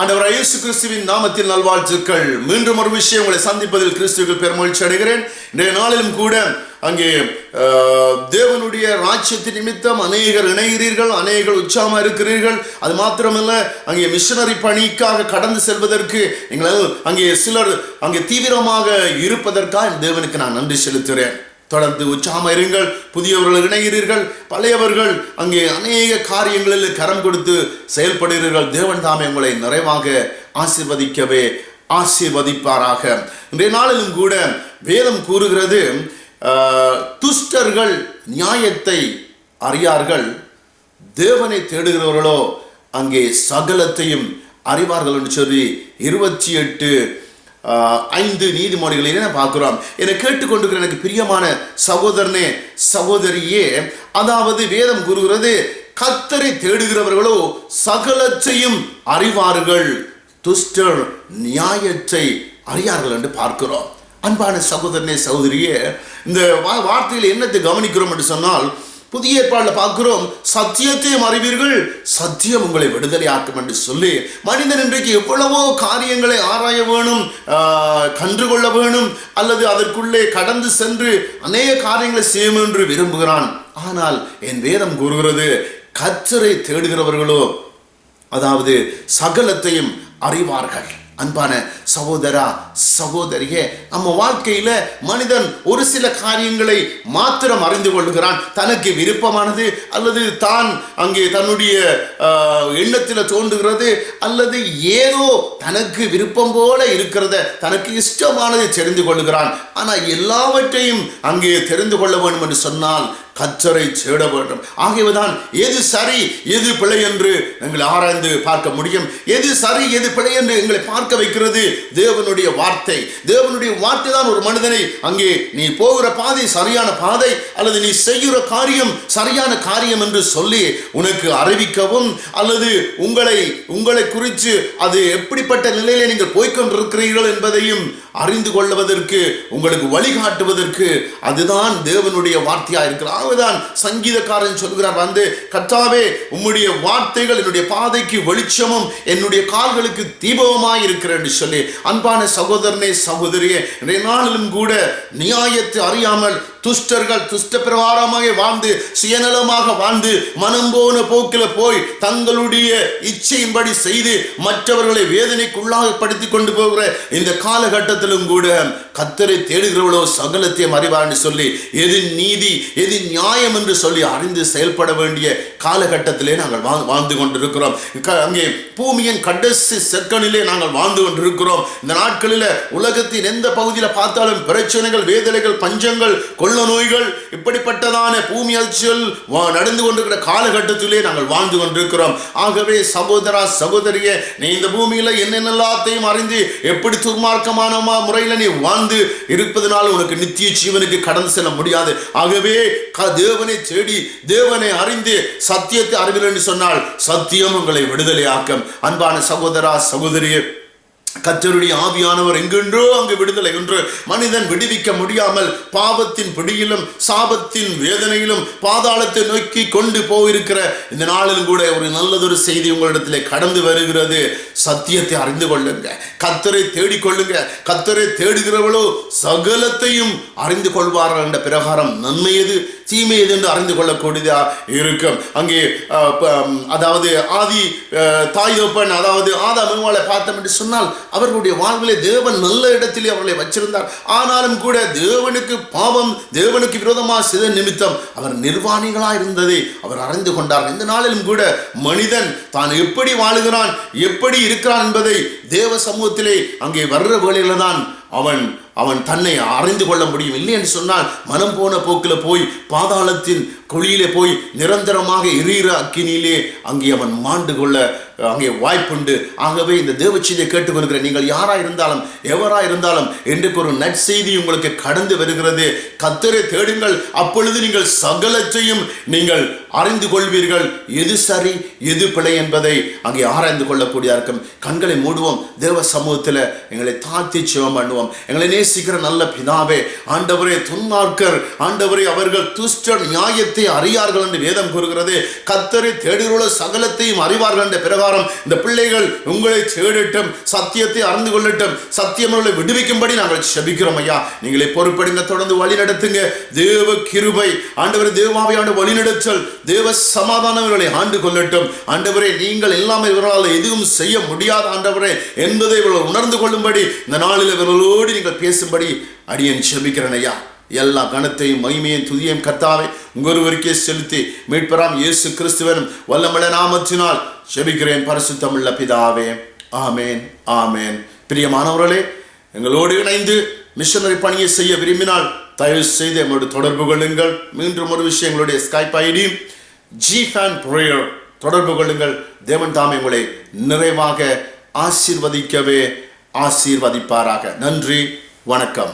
ஆண்டவர் இயேசு கிறிஸ்துவின் நாமத்தில் நல்வாழ்த்துக்கள். மீண்டும் ஒரு விஷயம் உங்களை சந்திப்பதில் கிறிஸ்துவுக்கு பெருமகிழ்ச்சி அடைகிறேன். இன்றைய நாளிலும் கூட அங்கே ஆஹ், தேவனுடைய ராஜ்யத்தின் நிமித்தம் அநேகர் இணைகிறீர்கள் அநேகர் உற்சாகமாக இருக்கிறீர்கள். அது மாத்திரமல்ல அங்கே மிஷனரி பணிக்காக கடந்து செல்வதற்கு நீங்கள் அங்கே சிலர் அங்கே தீவிரமாக இருப்பதற்காக தேவனுக்கு நான் நன்றி செலுத்துகிறேன். தொடர்ந்து உற்சாகமாக இருங்கள். புதியவர்கள் இணைகிறீர்கள். பழையவர்கள் அங்கே அநேக காரியங்களில் கரம் கொடுத்து செயல்படுகிறீர்கள். தேவன் தாமே உங்களை நிறைவாக ஆசிர்வதிக்கவே ஆசீர்வதிப்பாராக. இன்றைய நாளிலும் கூட வேதம் கூறுகிறது ஆஹ், துஷ்டர்கள் நியாயத்தை அறியார்கள். தேவனை தேடுகிறவர்களோ அங்கே சகலத்தையும் அறிவார்கள் என்று சொல்லி இருபத்தி எட்டு ஐந்து நீதிமொழிகளிலே நான் பார்க்கிறோம் என்னை கேட்டுக்கொண்டிருக்கிற எனக்கு பிரியமான சகோதரனே சகோதரியே அதாவது வேதம் கூறுகிறது கத்தரை தேடுகிறவர்களோ சகலத்தையும் அறிவார்கள். துஷ்டர் நியாயத்தை அறியார்கள் என்று பார்க்கிறோம். அன்பான சகோதரனே சகோதரியே இந்த வா- வார்த்தையில் என்னத்தை கவனிக்கிறோம் என்று சொன்னால் புதிய ஏற்பாடுல பார்க்கிறோம் சத்தியத்தையும் அறிவீர்கள் சத்தியம் உங்களை விடுதலையாக்கும் என்று சொல்லி மனிதன் இன்றைக்கு எவ்வளவோ காரியங்களை ஆராய வேணும் ஆஹ், கண்டுகொள்ள வேணும் அல்லது அதற்குள்ளே கடந்து சென்று அநேக காரியங்களை செய்யும் என்று விரும்புகிறான். ஆனால் என் வேதம் கூறுகிறது கற்றரை தேடுகிறவர்களோ அதாவது சகலத்தையும் அறிவார்கள். அன்பான சகோதரா சகோதரியே நம்ம வாழ்க்கையில மனிதன் ஒரு சில காரியங்களை மாத்திரம் அறிந்து கொள்கிறான் தனக்கு விருப்பமானது அல்லது தான் அங்கே தன்னுடைய ஆஹ், எண்ணத்தில் தோன்றுகிறது அல்லது ஏதோ தனக்கு விருப்பம் போல இருக்கிறத தனக்கு இஷ்டமானதை தெரிந்து கொள்கிறான் ஆனால் எல்லாவற்றையும் அங்கே தெரிந்து கொள்ள வேண்டும் என்று சொன்னால் கச்சரை சேட வேண்டும். ஆகியவைதான் எது சரி எது பிழை என்று எங்களை ஆராய்ந்து பார்க்க முடியும். எது சரி எது பிழை என்று எங்களை பார்க்க வைக்கிறது? தேவனுடைய வார்த்தை. தேவனுடைய வார்த்தை தான் ஒரு மனிதனை அங்கே நீ போகிற பாதை சரியான பாதை அல்லது நீ செய்கிற காரியம் சரியான காரியம் என்று சொல்லி உனக்கு அறிவிக்கவும் அல்லது உங்களை உங்களை குறித்து அது எப்படிப்பட்ட நிலையில நீங்கள் போய்க்கொண்டிருக்கிறீர்கள் என்பதையும் அறிந்து கொள்வதற்கு உங்களுக்கு வழிகாட்டுவதற்கு அதுதான் தேவனுடைய வார்த்தையாக இருக்கிறது. ஆகவேதான் சங்கீதக்காரன் சொல்கிறார் வந்து கத்தாவே உம்முடைய வார்த்தைகள் என்னுடைய பாதைக்கு வெளிச்சமும் என்னுடைய கால்களுக்கு தீபவமாக இருக்கிறேன்னு சொல்லி அன்பான சகோதரனே சகோதரியே நாளிலும் கூட நியாயத்தை அறியாமல் துஷ்டர்கள் துஷ்ட பிரகாரமாக வாழ்ந்து சுயநலமாக வாழ்ந்து மனம் போன போக்கில் போய் தங்களுடைய இச்சையின்படி செய்து மற்றவர்களை வேதனைக்குள்ளாகப்படுத்தி கொண்டு போகிற இந்த காலகட்டத்திலும் கூட கத்தரை தேடுகிறவளோ சகலத்தையும் அறிவான்னு சொல்லி எது நீதி எது நியாயம் என்று சொல்லி அறிந்து செயல்பட வேண்டிய காலகட்டத்திலே நாங்கள் வாழ்- வாழ்ந்து கொண்டிருக்கிறோம். அங்கே பூமியின் கடைசி செக்கனிலே நாங்கள் வாழ்ந்து கொண்டிருக்கிறோம். இந்த நாட்களில் உலகத்தின் எந்த பகுதியில் பார்த்தாலும் பிரச்சனைகள் வேதனைகள் பஞ்சங்கள் கொள்ள நோய்கள் இப்படிப்பட்டதான பூமி அச்சல் வா- நடந்து கொண்டிருக்கிற காலகட்டத்திலே நாங்கள் வாழ்ந்து கொண்டிருக்கிறோம். ஆகவே சகோதரா சகோதரியே நீ இந்த பூமியில் என்னென்னலாத்தையும் அறிந்து எப்படி துர்மார்க்கமான முறையில் நீ வாழ்ந்து இருப்பதனால் உனக்கு நித்திய ஜீவனுக்கு கடந்து செல்ல முடியாது. ஆகவே தேவனை தேடி தேவனை அறிந்து சத்தியத்தை அறிவில் என்று சொன்னால் சத்தியம் உங்களை விடுதலையாக்கும். அன்பான சகோதரா சகோதரியே கத்தருடைய ஆவியானவர் எங்கென்றோ அங்கு விடுதலை என்று மனிதன் விடுவிக்க முடியாமல் பாவத்தின் பிடியிலும் சாபத்தின் வேதனையிலும் பாதாளத்தை நோக்கி கொண்டு போயிருக்கிற இந்த நாளிலும் கூட ஒரு நல்லதொரு செய்தி உங்களிடத்திலே கடந்து வருகிறது. சத்தியத்தை அறிந்து கொள்ளுங்க. கத்தரை தேடிக்கொள்ளுங்க கத்தரை தேடுகிறவளோ சகலத்தையும் அறிந்து கொள்வார்கள் என்ற பிரகாரம் நன்மை எது? தீமை எது என்று அறிந்து கொள்ளக்கூடியதாக இருக்கும். அங்கே அதாவது ஆதி தாய் தோப்பன் அதாவது ஆதா மிருவாளை பார்த்தோம் என்று சொன்னால் அவர்களுடைய வாழ்விலே தேவன் நல்ல இடத்திலே அவர்களை வச்சிருந்தார். ஆனாலும் கூட தேவனுக்கு பாவம் தேவனுக்கு விரோதமாக சித நிமித்தம் அவர் நிர்வாணிகளாக இருந்ததை அவர் அறிந்து கொண்டார். இந்த நாளிலும் கூட மனிதன் தான் எப்படி வாழுகிறான் எப்படி இருக்கிறான் என்பதை தேவ சமூகத்திலே அங்கே வர்ற வேளையில தான் அவன் அவன் தன்னை அறிந்து கொள்ள முடியும். இல்லை என்று சொன்னால் மனம் போன போக்கில் போய் பாதாளத்தின் குழியிலே போய் நிரந்தரமாக எரிகிற அக்கினியிலே அங்கே அவன் மாண்டு கொள்ள அங்கே வாய்ப்புண்டு. ஆகவே இந்த தேவச்செய்தியை கேட்டுக்கொள்கிற நீங்கள் யாரா இருந்தாலும் எவரா இருந்தாலும் இன்றைக்கு ஒரு நற்செய்தி உங்களுக்கு கடந்து வருகிறது கத்தரை தேடுங்கள். அப்பொழுது நீங்கள் சகலத்தையும் நீங்கள் அறிந்து கொள்வீர்கள். எது சரி எது பிழை என்பதை அங்கே ஆராய்ந்து கொள்ளக்கூடிய இருக்கும். கண்களை மூடுவோம். தேவ சமூகத்தில் எங்களை தாழ்த்தி சிவம் பண்ணுவோம். எங்களை நேச நேசிக்கிற நல்ல பிதாவே ஆண்டவரே துன்மார்க்கர் ஆண்டவரே அவர்கள் துஷ்டர் நியாயத்தை அறியார்கள் என்று வேதம் கூறுகிறது. கத்தரை தேடியுள்ள சகலத்தையும் அறிவார்கள் என்ற பிரகாரம் இந்த பிள்ளைகள் உங்களை தேடட்டும் சத்தியத்தை அறிந்து கொள்ளட்டும் சத்தியம் விடுவிக்கும்படி நாங்கள் செபிக்கிறோம் ஐயா. நீங்களே பொறுப்படிங்க தொடர்ந்து வழி நடத்துங்க. தேவ கிருபை ஆண்டவர் தேவாவையான வழிநடத்தல் தேவ சமாதானம் ஆண்டு கொள்ளட்டும். ஆண்டவரே நீங்கள் இல்லாமல் இவர்களால் எதுவும் செய்ய முடியாத ஆண்டவரே என்பதை இவர்கள் உணர்ந்து கொள்ளும்படி இந்த நாளில் இவர்களோடு நீங்கள் பேசும்படி அடியன் செபிக்கிறேன் ஐயா. எல்லா கணத்தையும் மகிமையும் துதியையும் கர்த்தாவை உங்கொருவருக்கே செலுத்தி மீட்பராம் இயேசு கிறிஸ்துவனும் வல்லமல நாமத்தினால் செபிக்கிறேன் பரிசு தமிழ பிதாவே. ஆமேன் ஆமேன். பிரியமானவர்களே எங்களோடு இணைந்து மிஷனரி பணியை செய்ய விரும்பினால் தயவு செய்து எங்களோட தொடர்பு கொள்ளுங்கள். மீண்டும் ஒரு விஷயம் எங்களுடைய Skype ID G fan prayer தொடர்பு கொள்ளுங்கள். தேவன் தாமே உங்களை நிறைவாக ஆசீர்வதிக்கவே ஆசீர்வதிப்பாராக. நன்றி. வணக்கம்